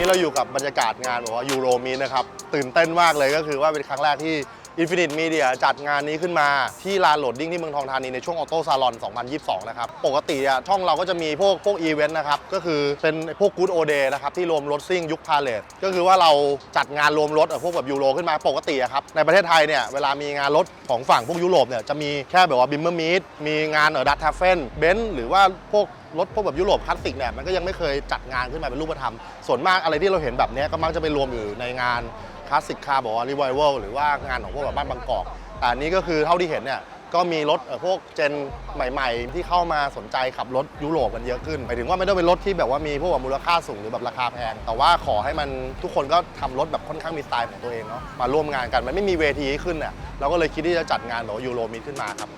นี้เราอยู่กับบรรยากาศงานแบบว่ายูโรมีนะครับ ตื่นเต้นมากเลยก็คือว่าเป็นครั้งแรกที่ Infinite Media จัดงานนี้ขึ้นมาที่ลานโหลดดิ้งที่เมืองทองธานีในช่วงออโต้ซาลอน 2022 นะครับ ปกติอะช่องเราก็จะมีพวกพวกอีเวนต์นะครับ ก็คือเป็นพวก Good O Day นะครับ ที่รวมรถซิ่งยุคพาเลทก็คือว่าเราจัดงานรวมรถเออพวกแบบยูโรขึ้นมาปกติอะครับ ในประเทศไทยเนี่ย เวลามีงานรถของฝั่งพวกยุโรปเนี่ยจะมีแค่แบบว่าบิมเมอร์มีดมีงานเออดัตทาเฟนเบนซ์หรือว่าพวก รถพวกแบบยุโรปคลาสสิกเนี่ยมันก็ยังไม่เคยจัดงานขึ้นมาเป็นรูปธรรม ส่วนมากอะไรที่เราเห็นแบบนี้ก็มักจะไปรวมอยู่ในงานคลาสสิกคาร์บอกรีไวเวลหรือว่างานของพวกแบบบ้านบางกอกแต่อันนี้ก็คือเท่าที่เห็นเนี่ยก็มีรถพวกเจนใหม่ ๆ ที่เข้ามาสนใจขับรถยุโรปกันเยอะขึ้นหมายถึงว่าไม่ต้องเป็นรถที่แบบว่ามีพวกแบบมูลค่าสูงหรือแบบราคาแพง แต่ว่าขอให้มันทุกคนก็ทำรถแบบค่อนข้างมีสไตล์ของตัวเองเนาะมาร่วมงานกันมันไม่มีเวทีขึ้นเนี่ยเราก็เลยคิดที่จะจัดงานแบบยูโรมีขึ้นมาครับ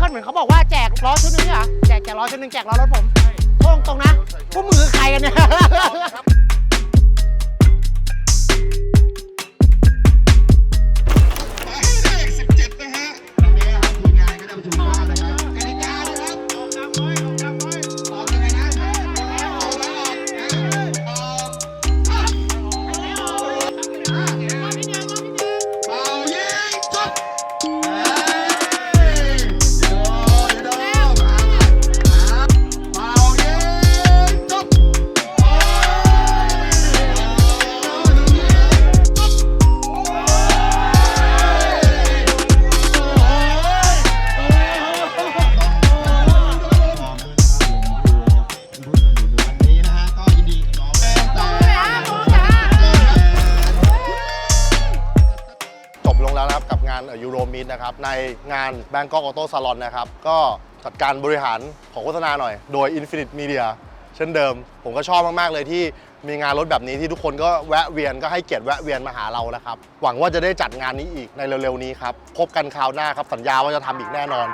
เรานี่เขาเหมือนเขาบอกว่าแจกล้อชุดหนึงเนี่ยเหรอแจกแจกล้อชุดหนึงแจกล้อรถผมโค้งตรงนะพวกมือใครกันเนี่ย ยูโรมิดนะครับในงาน Bangkok Auto Salon นะครับก็จัดการบริหารของโฆษณาหน่อย โดย Infinite Media เช่นเดิม ผมก็ชอบมาก ๆ เลยที่มีงานรถแบบนี้ที่ทุกคนก็แวะเวียนก็ให้เกียรติแวะเวียนมาหาเรานะครับ หวังว่าจะได้จัดงานนี้อีกในเร็ว ๆ นี้ครับ พบกันคราวหน้าครับสัญญาว่าจะทำอีกแน่นอน